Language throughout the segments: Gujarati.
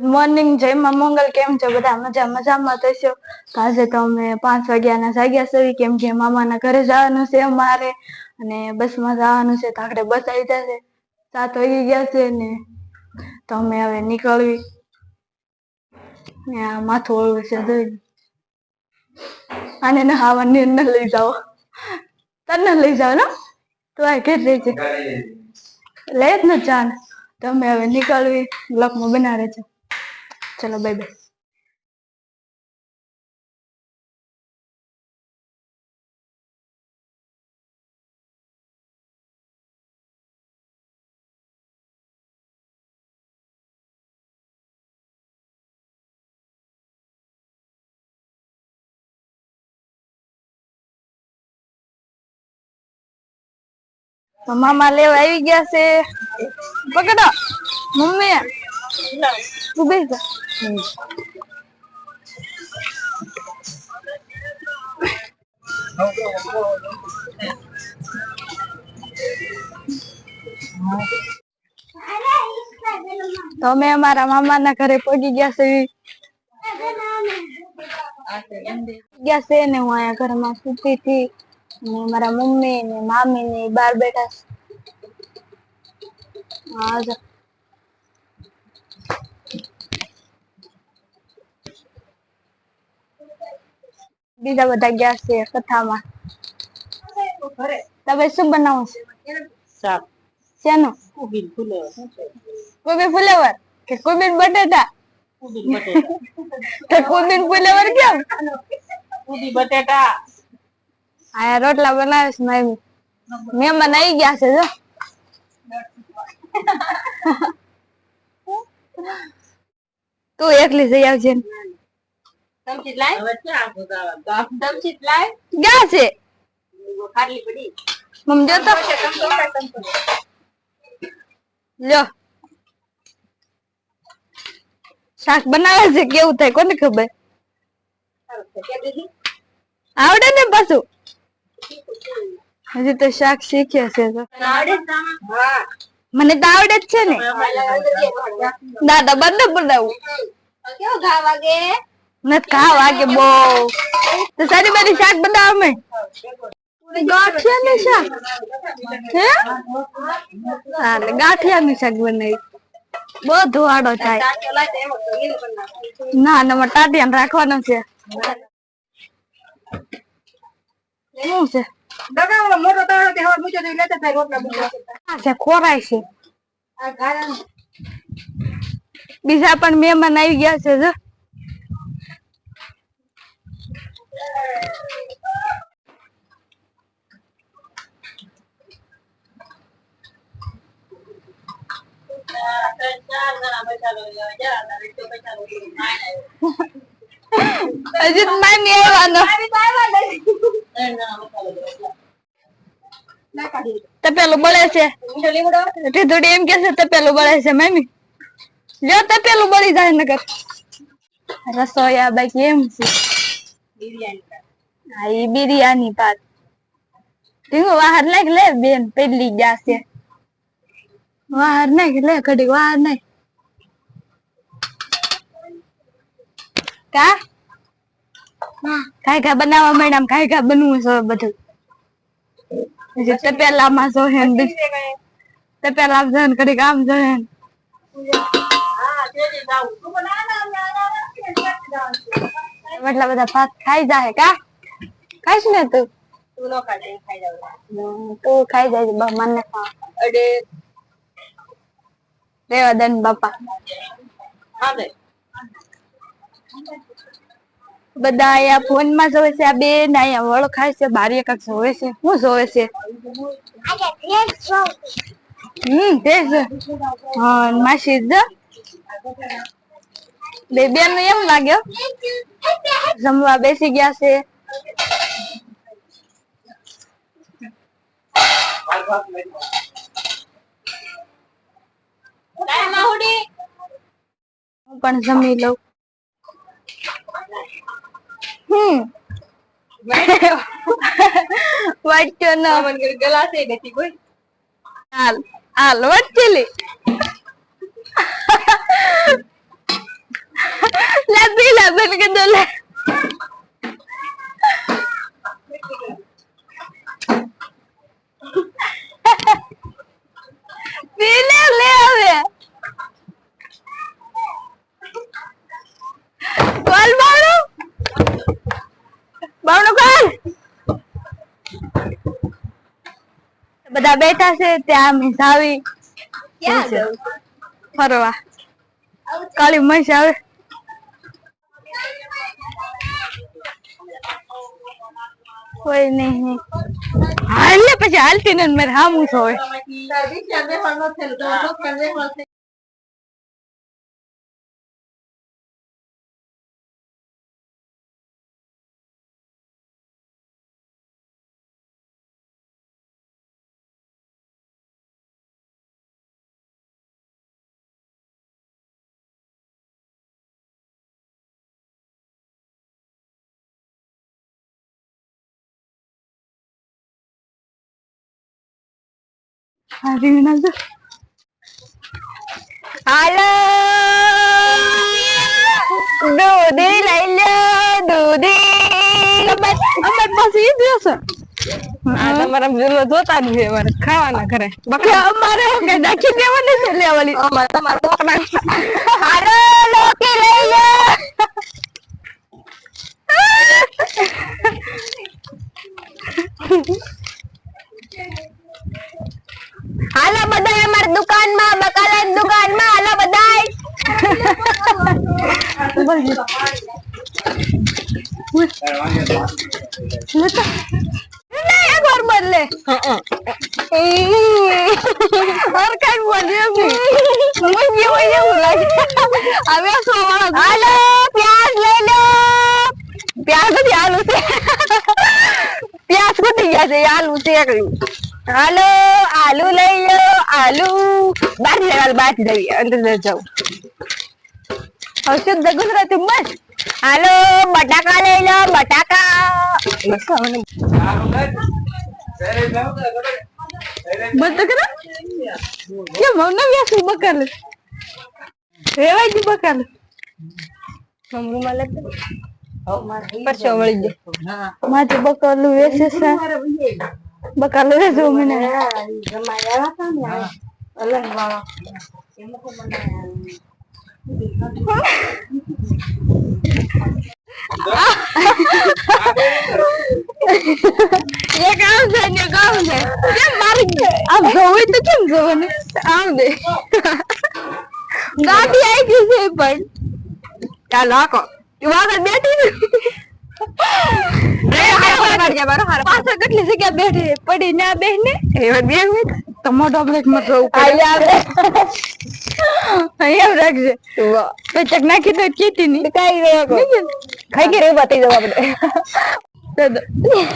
મોર્નિંગ જય માં મંગલ, કેમ છો? બધા મજા મજામાં થશો આજે તો અમે પાંચ વાગ્યાના જાગ્યા સવી કેમ કે મામાના ઘરે જવાનું છે અમારે. અને બસમાં જવાનું છે. તો આપણે બસ આવી જશે. સાત વાગી ગયા છે ને તો અમે હવે નીકળવી. ને આ માથું ઓળવું છે. જોઈ આને નહાવાની ન લઈ જાઓ. તને લઈ જાઓ ને? તો આ ઘેર રહી છે લે જ ન જાન તમે હવે નીકળવી. બ્લોકમાં બનાવે છે. ચલો બાય બાય તો મામા લેવા આવી ગયા છે પકડો મમ્મી જા. તો અમે અમારા મામાના ઘરે પહોંચી ગયા છે. ગયા છે ને હું અહીંયા ઘરમાં સૂતી હતી. ને મારા મમ્મી ને મામી ને બાર બેઠા હા બીજા બધા ગયા છે કથામાં. તમે શું બનાવો છો? શાક. શેનું? કોબી ફુલેવર. કોબી ફુલેવર? કે કોબીન બટેટા? કોબીન બટેટા. કોબી ફુલેવર કેમ? કોબી બટેટા. આયા રોટલા બનાવે છે મામી મહેમાન આવી ગયા છે જો. તું એકલી જઈ આવજે ને. લાય હવે ક્યાં ગોદાવા તમચીટ લાય ગયા છે. ખાટલી પડી. મમ જો તો. લ્યો. શાક બનાવે છે કેવું થાય કોને ખબર? આવડે ને પાછું? હજી તો શાક શીખ્યા છે મને તો આવડે જ છે ને. દાદા બંધ બનાવું કેવો ઘા વાગે? નથી ઘા વાગે બહુ. તો સારી બધી શાક બનાવ અમે. ગાંઠિયા નું શાક? હે? હા એટલે ગાંઠિયા નું શાક બનાવી. બહુ ધોવાડો થાય. ના ના મારે ટાટિયાને રાખવાનો છે. શું છે? મોટો તાળો તે હવે મૂજો તો લેતા થાય રોટલા મૂજો છે. ખોરાય છે બીજા પણ મહેમાન આવી ગયા છે જો. હજી તો મામી આવવાનો. તપેલું બળે છે. ઢીધુડી એમ કે છે, તપેલું બળે છે, મામી. લ્યો, તપેલું બળી જાય નગર રસોયા બાકી એમ છે. હા એ બિરયાની ભાત. ઢીંગો વાહર નાખ લે બેન પેલી ગયા છે. વાહર નાખ લે ઘડી વાહર નાખ. કા? કાંઈ કાંઈ બનાવવા માંડ્યા કાય કાંઈ બનવું છે બધું. હજી તપેલામાં જો હે ને બીજું તપેલા જો ને ઘડીક આમ જો હે ને. એટલા બધા ભાત ખાઈ જાય કા? ખાઈશ ને તું? તું ખાઈ જાય બા મને ખા. રેવા દે ને બાપા. બધા અહીંયા ફોનમાં જોવે છે આ બે અહીંયા વળો ખાય છે બારી કાક જોવે છે શું જોવે છે? હમ તે હા માસી જો. બે બેન એમ લાગ્યો જમવા બેસી ગયા છે. હું પણ જમી લઉં. હમ. વાટ્યો ન. હાલ હાલ વચ્ચેલી labi, પી લે લે હવે કોલ બાવણું બાવણું કોલ બધા બેઠા છે ત્યાં મિસ આવી ફરવા કાળી મહીસ આવે કોઈ નહીં. હાલ ને પછી હાલતી ને મારે હામું હોય. હાલો દૂધી લઈ લો દૂધી અમાર પાસે આ તમારા જુલો જોતા છે અમારે ખાવાના ઘરે કે અમારે કે નાખી દેવાની છે લેવાની અમારે તમારા બોકડા હાલો લોકી લઈ લો હાલો બધા અમાર દુકાનમાં બકાલા ની દુકાનમાં હાલો બધાય એવું એવું હવે સોવાળો હાલો પ્યાસ લઈ લો. પ્યાસ નથી આલુ છે. પ્યાસ ગયા છે આલુ છે હાલો આલુ લઈ લો આલુ. બાર લેવાલ બહાર જવી અંદર જાઉં. શુદ્ધ ગુજરાતી બસ. હાલો બટાકા લઈ લો બટાકા. બસ કરો કેમ મને વ્યાસી બકાલ રેવાય જી બકાલ મમરૂમાં લે. પરસો વળી જાય માથે બકાલું વેસે છે બકાલું વેચો મને એક કામ છે ને કામ છે કેમ મારી આમ જોવું તો કેમ જોવાનું આમ દે ગાડી આવી ગઈ છે પણ ચાલો આકો વાગર બેઠી કેટલી જગ્યા બેઠી પડી ના બેહને એવા બે મિનિટ તો. બ્રેકમાં જવું અહીંયા રાખજે. પેચક નાખી દો કીધી ની કઈ રહ્યો ખાઈ ગઈ રેવા થઈ જવા આપણે?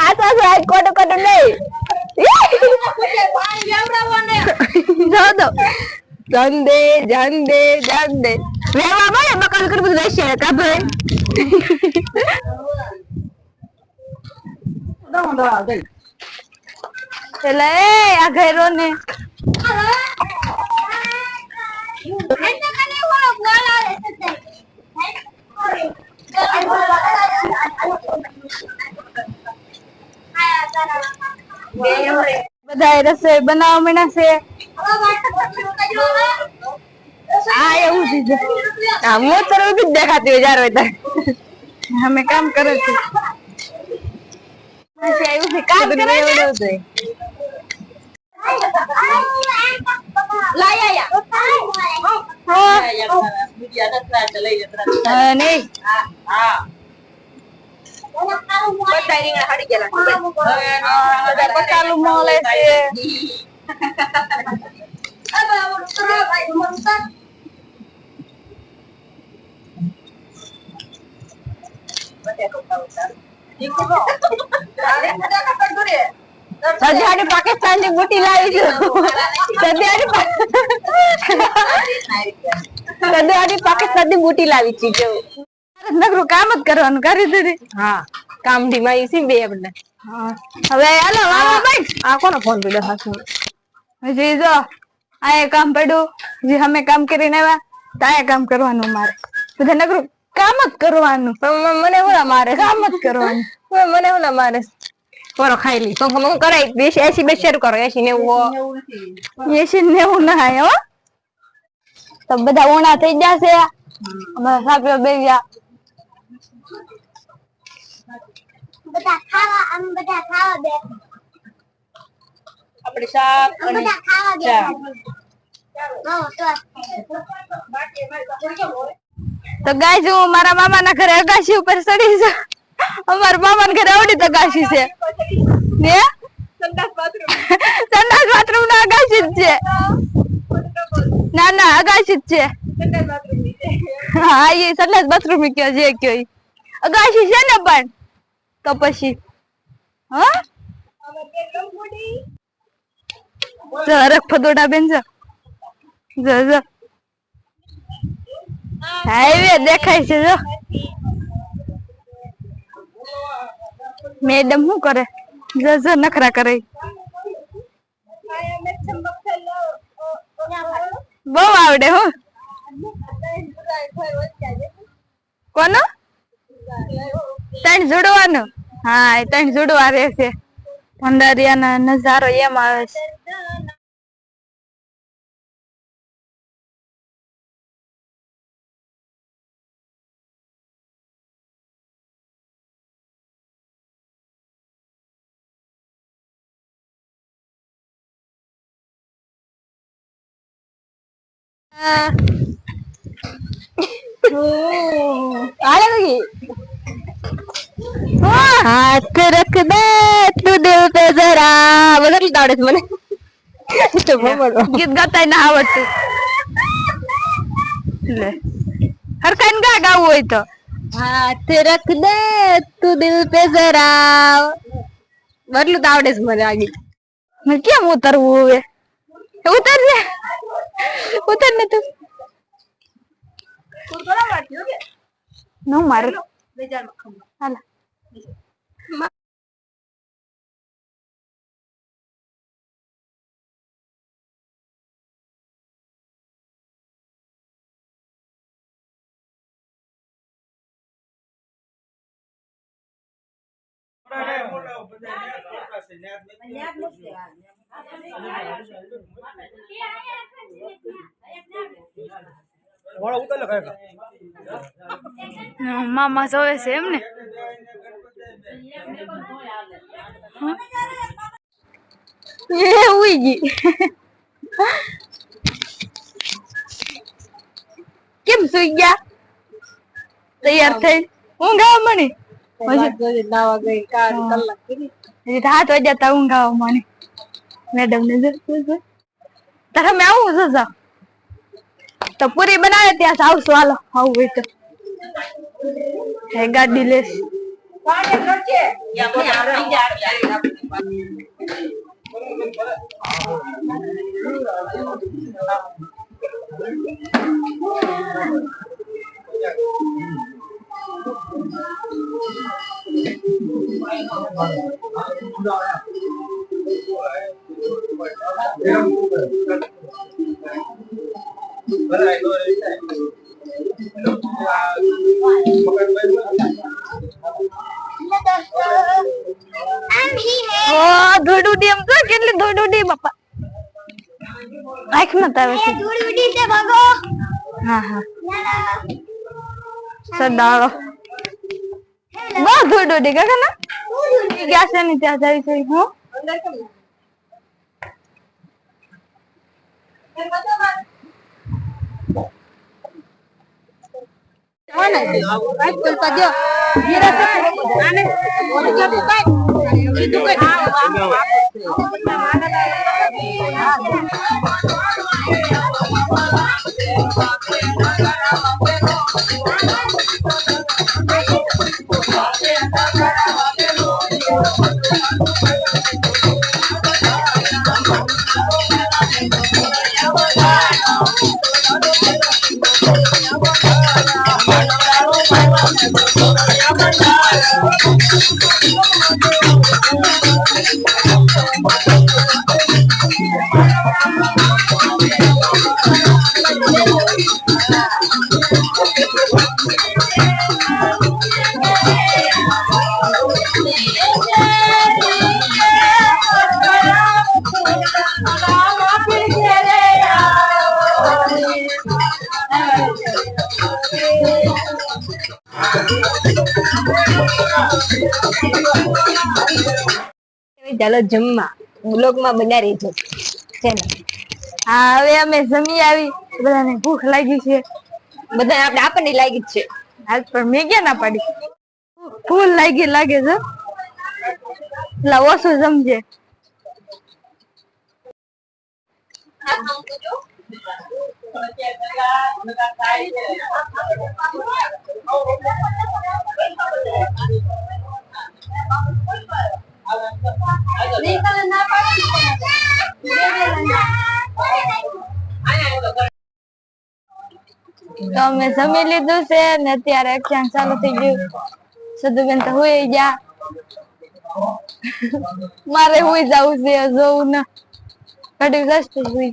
આ તો આજ કોટો કોટો નહીં. દો. દે જાન દે રેવા મળે બકલ કરી બધું રહેશે કા ભાઈ? એટલે આ ઘેરો ને બધા રસોઈ બનાવવા માંડ્યા છે. આ એવું છે જો. આ મોતર ઊભી જ દેખાતી હોય જાર હોય તાર અમે કામ કરે છે પછી આવ્યું છે કામ કરે છે હા. બીજી આદત ના છે, લઈ જતા. હા, નહીં હા. બધા રીંગણા હળી ગયેલા બધા પકાલું મળે છે સજાડી પાકિસ્તાનની બુટી લાવી સજાડી પાકિસ્તાનની બુટી લાવી છે નકરું કામ જ કરવાનું. કરી દીધી. હા. કામ ધીમા બે આપણે હવે હાલો વાવા ભાઈ. આ કોનો ફોન પડ્યો? હાસુ હજી જો આ કામ પડ્યું. જે અમે કામ કરીને આવ્યા. ત્યાં કામ કરવાનું મારે. બધા નકરું કામ જ કરવાનું. મને હું મારે કામ જ કરવાનું. મને હું મારે. પોરો ખાઈ લી. તો હું કરાય બેસી એસી બે શેર કરો. એસી ને એવું એવું નથી એસી નેવું ના થાય હો. તો બધા ઓણા થઈ જશે અમારા સાપીઓ બે ગયા. બધા ખાવા આમ બધા ખાવા બે. આપણે શાક અને બધા ખાવા બે ચા. હો તો તો ગાય હું મારા મામા ના ઘરે અગાશી ઉપર ચડી છે અમારા મામા ઘરે તો અગાશી છે. સંડાસ બાથરૂમ ના અગાશી જ છે. ના ના, અગાશી જ છે. હા, એ સંડાસ બાથરૂમ કયો, જે કયો અગાશી છે ને પણ? તો પછી? હા? ફદોડા બેન, જો. જો જો. હાઈવે દેખાય છે, જો. મેડમ શું કરે? જો નખરા કરે. બહુ આવડે, હો. કોનો? ત્રણ જોડવાનું? હા ત્રણ જોડવા રહેશે. ભંડારિયાના નજારો એમ આવે છે. હાથ રખ દે તું દિલ પે જરા વગર દાડે છે મને ગીત ગાતા ના આવડતું. લે. હરખાઈને ગા ગાવું હોય તો. હાથ રખ દે તું દિલ પે જરા બદલું તો આવડે છે મને આ ગીત કેમ ઉતરવું હવે? ઉતરજે. ઉતર ને તું. નો મારે હાલા. મોડા ઉતર લે કાકા મામા જોવે છે એમ ને એ ઉઈ ગઈ કેમ સુઈ ગયા તૈયાર થઈ ઊંઘ આવે મને હાથ વાગ્યા તા ઊંઘ આવે મને. મેડમ ને જો જો, જો. તારે મેં આવું છો જાવ તો પૂરી બનાવે ત્યાં આવશું હાલો આવું હોય તો. હે ગાડી લેશ. Thank હી હે ઓ ધોડુડી એમ તો કેટલી ધોડુડી બાપા આંખમાં આવે છે હા હા. સડાળો. બહુ ધોડુડી કાકા ના ગયા છે ને ત્યાં જાય છે હું. Thank ચાલો જમવા. બ્લોગમાં બના રહેજો. ચાલો. હા, હવે અમે જમી આવી. બધાને ભૂખ લાગી છે. બધા આપણે આપણને લાગી જ છે. હાલ પણ મેં ક્યાં ના પાડી? ફૂલ લાગી, લાગે છે. એટલે ઓછું સમજે તો અમે જમી લીધું છે ને અત્યારે એક્શન ચાલુ થઈ ગયું. સદુબેન તો હોય ગયા. મારે હોય જવું છે જોવું ને. ઘડી હોય જાય હુઈ